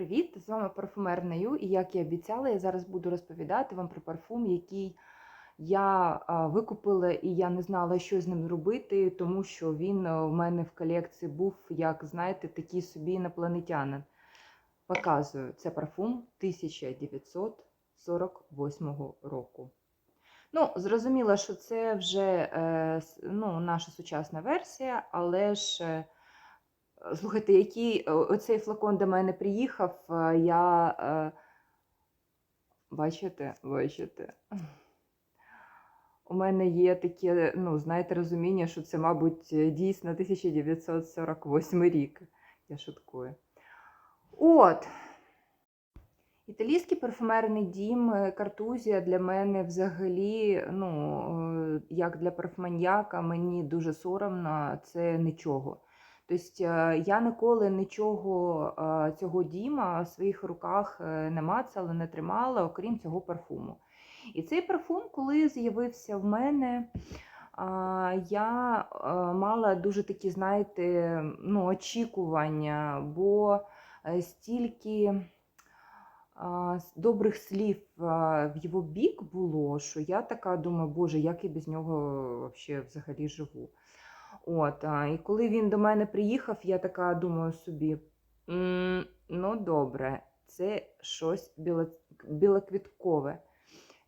привіт! З вами парфумерна Ю, і як і обіцяла, я зараз буду розповідати вам про парфум, який я викупила, і я не знала, що з ним робити, тому що він а, в мене в колекції був, як знаєте, такий собі інопланетянин. Показую, це парфум 1948 року. Ну, зрозуміло, що це вже е, ну, наша сучасна версія, але ж. Е, Слухайте, який о- оцей флакон до мене приїхав, е, я. е, Бачите, бачите. У мене є таке, ну, знаєте, розуміння, що це, мабуть, е, дійсно 1948 рік. Я шуткую. От. Італійський парфумерний дім е, Картузія для мене взагалі, ну, е, як для парфманьяка, мені дуже соромно, це нічого. Тобто е, я ніколи нічого е, цього діма в своїх руках е, не мацала, не тримала, окрім цього парфуму. І цей парфум, коли з'явився в мене, я мала дуже такі, знаєте, ну, очікування, бо стільки добрих слів в його бік було, що я така думаю, боже, як я без нього взагалі живу. От, і коли він до мене приїхав, я така думаю собі: «М, ну добре, це щось біло, білоквіткове.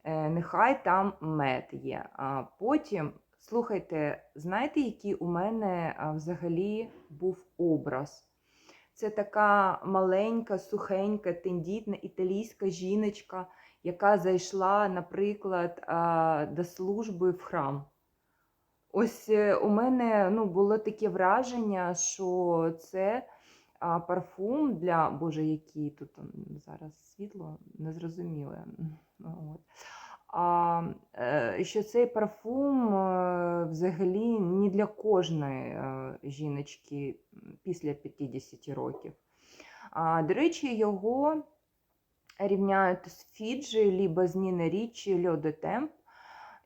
Е, нехай там мед є. А потім, слухайте, знаєте, який у мене взагалі був образ? Це така маленька, сухенька, тендітна італійська жіночка, яка зайшла, наприклад, до служби в храм. Ось е, у мене ну, було таке враження, що це парфум для. Боже, який тут зараз світло незрозуміле. От. А, е, що цей парфум е, взагалі не для кожної жіночки після 50 років. А, до речі, його рівняють з Фіджі, либо з Ніни Річі, Льоде Темп.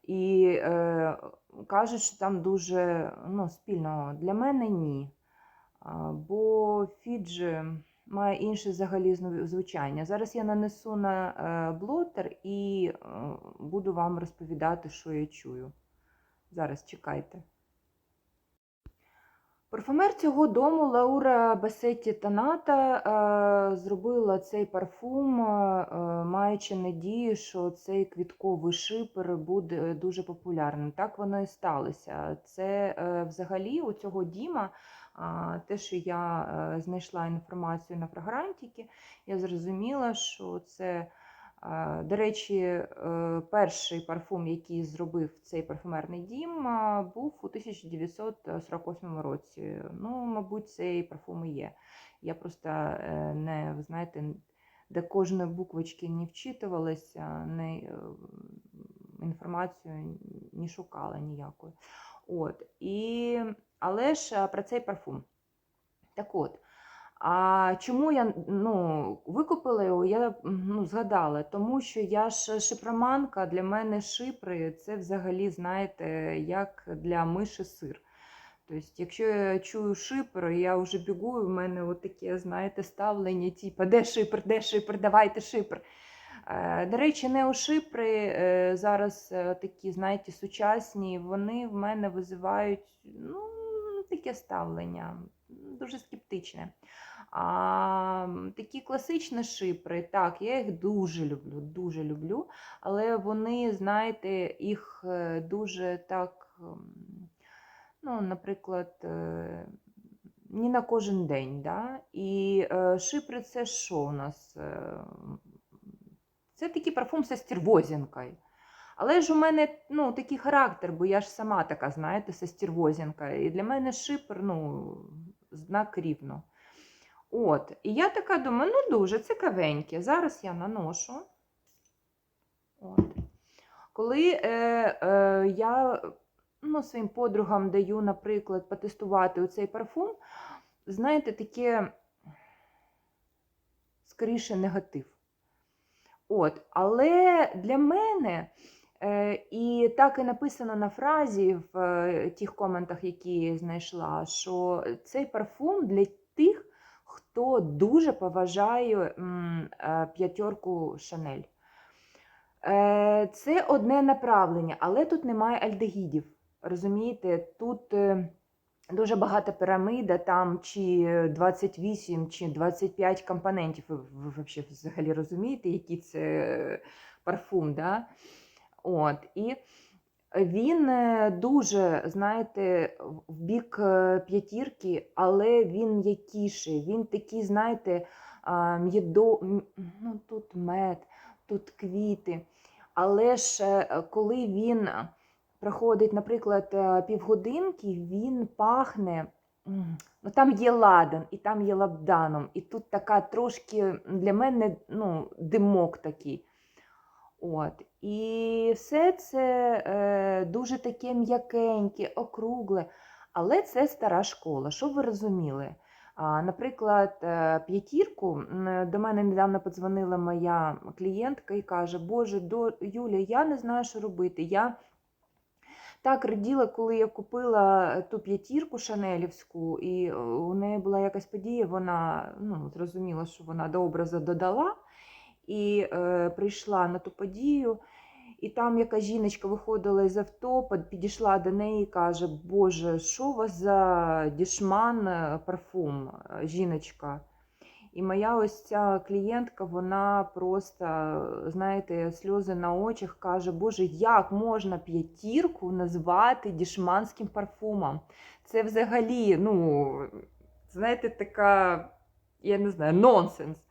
І е, кажуть, що там дуже ну, спільного. Для мене ні. Бо Фіджі має інше взагалі звучання. Зараз я нанесу на е, блотер і е, буду вам розповідати, що я чую. Зараз чекайте. Парфумер цього дому Лаура Басетті Таната е, зробила цей парфум, е, е, маючи надію, що цей квітковий шипер буде дуже популярним. Так воно і сталося. Це взагалі у цього діма, те, що я знайшла інформацію на фрагрантіки, я зрозуміла, що це. До речі, е, перший парфум, який зробив цей парфумерний дім, був у 1948 році. Ну, мабуть, цей парфум і є. Я просто е, не, ви знаєте, до кожної буквочки не вчитувалася, не, е, інформацію не шукала ніякої. От. І, але ж про цей парфум. Так от, а чому я ну, викупила його, я ну, згадала, тому що я ж шипроманка, для мене шипри це взагалі, знаєте, як для миші сир. Тобто, якщо я чую шипр, я вже бігу, і в мене от таке, знаєте, ставлення, типу, де шипр, де шипр, давайте шипр. Е, До речі, неошипри е, зараз е, такі, знаєте, сучасні, вони в мене визивають ну, таке ставлення, дуже скептичне. А такі класичні шипри, так, я їх дуже люблю, дуже люблю, але вони, знаєте, їх е, дуже так, ну, наприклад, е, не на кожен день. Да? І е, шипри це що у нас? Це такий парфум зі стервозінкою. Але ж у мене ну, такий характер, бо я ж сама така, знаєте, зі стервозінкою. І для мене шипр, ну, знак рівно. От, і я така думаю, ну дуже цікавеньке. Зараз я наношу. От. Коли е, е, я ну, своїм подругам даю, наприклад, потестувати оцей парфум, знаєте, таке скоріше негатив. От, але для мене, і так і написано на фразі в е, тих коментах, які знайшла, що цей парфум для тих, хто дуже поважає е, п'ятерку Шанель. Е, Це одне направлення, але тут немає альдегідів. Розумієте, тут е, дуже багата піраміда, там чи 28, чи 25 компонентів. Ви, взагалі розумієте, який це е, парфум, да? От, і він е, дуже, знаєте, в бік е, п'ятірки, але він м'якіший. Він такий, знаєте, м'єдо, ну тут мед, тут квіти. Але ж е, коли він проходить, наприклад, півгодинки, він пахне. Ну, там є ладан, і там є лабданом, і тут така трошки для мене ну, димок такий. От. І все це е, дуже таке м'якеньке, округле, але це стара школа. Щоб ви розуміли? А, наприклад, е, п'ятірку до мене недавно подзвонила моя клієнтка і каже: Боже, до, Юля, я не знаю, що робити. Я так раділа, коли я купила ту п'ятірку шанелівську, і е, у неї була якась подія, вона ну, зрозуміла, що вона до образу додала і е, прийшла на ту подію. І там яка жіночка виходила з авто, підійшла до неї і каже: Боже, що у вас за дішман е, парфум, е, жіночка? І моя ось ця клієнтка, вона просто, знаєте, сльози на очах каже: Боже, як можна п'ятірку назвати дішманським парфумом? Це взагалі, ну, знаєте, така, я не знаю, нонсенс.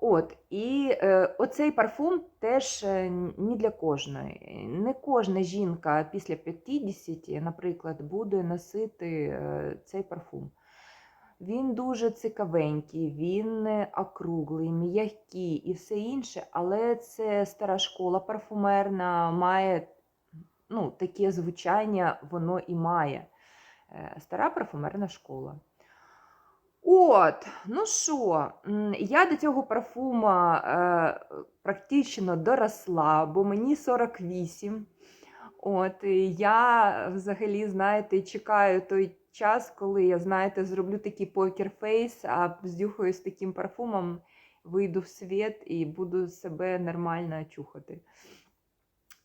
От, і е, оцей парфум теж е, ні для кожної. Не кожна жінка після 50, наприклад, буде носити е, цей парфум. Він дуже цікавенький, він е, округлий, м'який і все інше, але це стара школа парфумерна, має ну, таке звучання, воно і має. Е, Стара парфумерна школа. От, ну що, я до цього парфума е, практично доросла, бо мені 48. От, я взагалі, знаєте, чекаю той час, коли я, знаєте, зроблю такий покерфейс, а здюхаю з таким парфумом, вийду в світ і буду себе нормально чухати.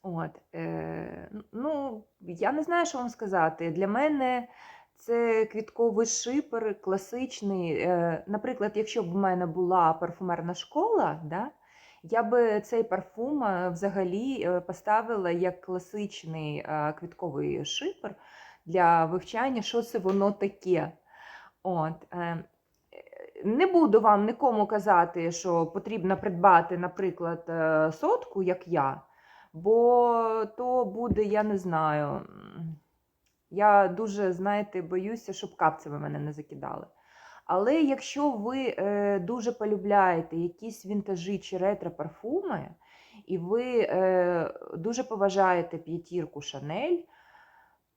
От, е, ну, я не знаю, що вам сказати. Для мене це квітковий шипер, класичний. Е, наприклад, якщо б в мене була парфумерна школа, да, я би цей парфум е, взагалі е, поставила як класичний квітковий шипер для вивчання, що це воно таке. От, не буду вам нікому казати, що потрібно придбати, наприклад, сотку, як я, бо то буде, я не знаю. Я дуже, знаєте, боюся, щоб капцями мене не закидали. Але якщо ви е, дуже полюбляєте якісь вінтажі чи ретро-парфуми, і ви е, дуже поважаєте п'ятірку Шанель,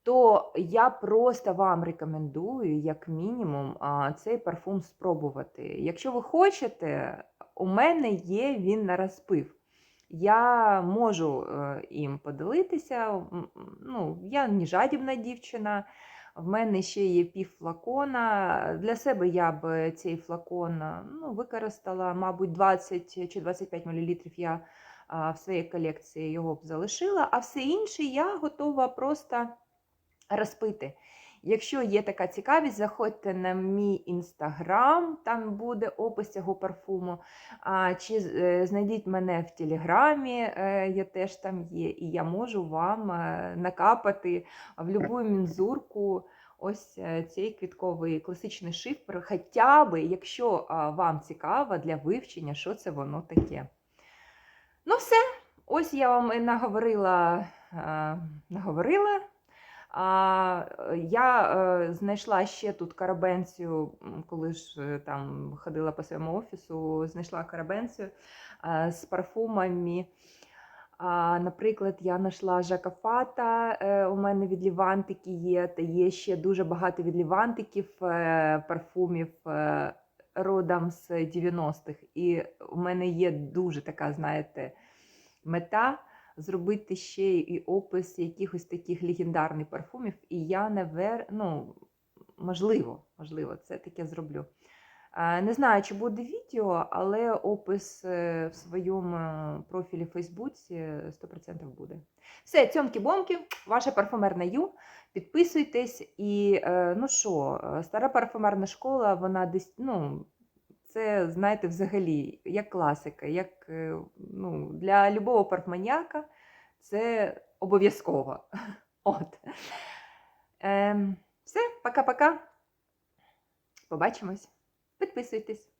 то я просто вам рекомендую, як мінімум, цей парфум спробувати. Якщо ви хочете, у мене є він на розпив. Я можу е, їм поділитися. Ну, я не жадібна дівчина. В мене ще є пів флакона. Для себе я б цей флакон е, ну, використала, мабуть, 20 чи 25 мл я в своїй колекції його б залишила, а все інше я готова просто розпити. Якщо є така цікавість, заходьте на мій інстаграм, там буде опис цього парфуму. А, Чи е, знайдіть мене в Телеграмі, е, я теж там є, і я можу вам е, накапати в будь-яку мінзурку ось цей квітковий класичний шифр, хоча би, якщо вам цікаво для вивчення, що це воно таке. Ну, все, ось я вам наговорила. наговорила. А, е, я е, знайшла ще тут карабенцію, коли ж е, там ходила по своєму офісу, знайшла карабенцію з парфумами. А, наприклад, я знайшла Жака Фата, у мене від Лівантики є, та є ще дуже багато від Лівантиків парфумів родом з 90-х. І у мене є дуже така, знаєте, мета зробити ще і опис якихось таких легендарних парфумів. І я навер... ну, можливо, можливо, це таке зроблю. Е, Не знаю, чи буде відео, але опис е, в своєму е, профілі в Фейсбуці 100% буде. Все, цьомки-бомки, ваша парфумерна Ю. Підписуйтесь і ну що, стара парфумерна школа, вона десь, ну, це, знаєте, взагалі, як класика, як е, ну, для любого парфманіака це обов'язково. От. Е, все, пока-пока. Побачимось. Підписуйтесь.